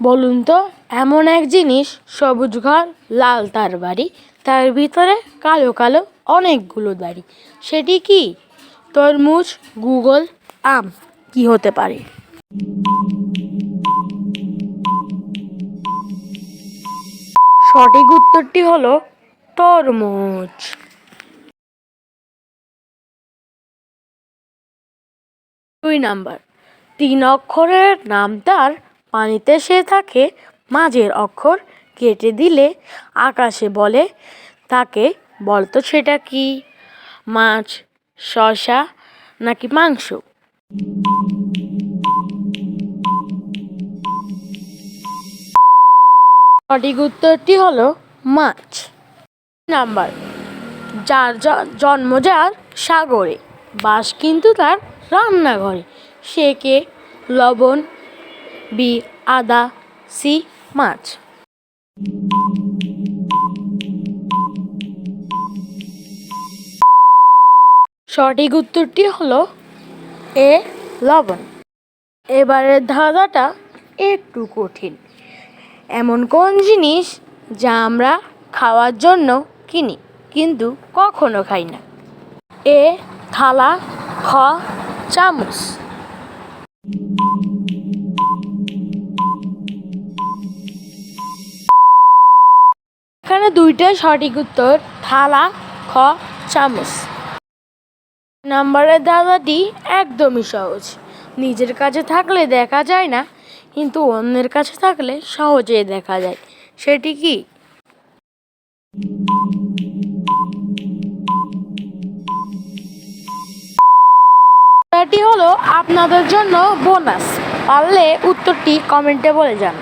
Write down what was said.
বলুন তো, এমন এক জিনিস সবুজ ঘর, লাল তার বাড়ি, তার ভিতরে কালো কালো অনেকগুলো দাড়ি সেটি কি? তরমুজ, গুগল, আম, কি হতে পারে? সঠিক উত্তরটি হলো তরমুজ। দুই নাম্বার, তিন অক্ষরের নাম তার পানিতে সে থাকে মাঝের অক্ষর কেটে দিলে আকাশে বলে, তাকে বলতো সেটা কি? মাছ শশা নাকি মাংস? সঠিক উত্তরটি হলো মাছ। নাম্বার, যার জন্ম যার সাগরে, বাস কিন্তু তার রান্নাঘরে। সে কে? লবণ বি আদা সি মাছ। সঠিক উত্তরটি হলো এ, লবণ। এবারের ধাঁধাটা একটু কঠিন। এমন কোন জিনিস যা আমরা খাওয়ার জন্য কিনি, কিন্তু কখনো খাই না? এ, থালা, খ, চামচ। এখানে দুইটাই সঠিক উত্তর, থালা, খ, চামচ। নাম্বারের দাদাটি একদমই সহজ। নিজের কাছে থাকলে দেখা যায় না, কিন্তু অন্যের কাছে থাকলে সহজেই দেখা যায়। সেটি কি? এটি হলো আপনাদের জন্য বোনাস। পারলে উত্তরটি কমেন্টে বলে যান।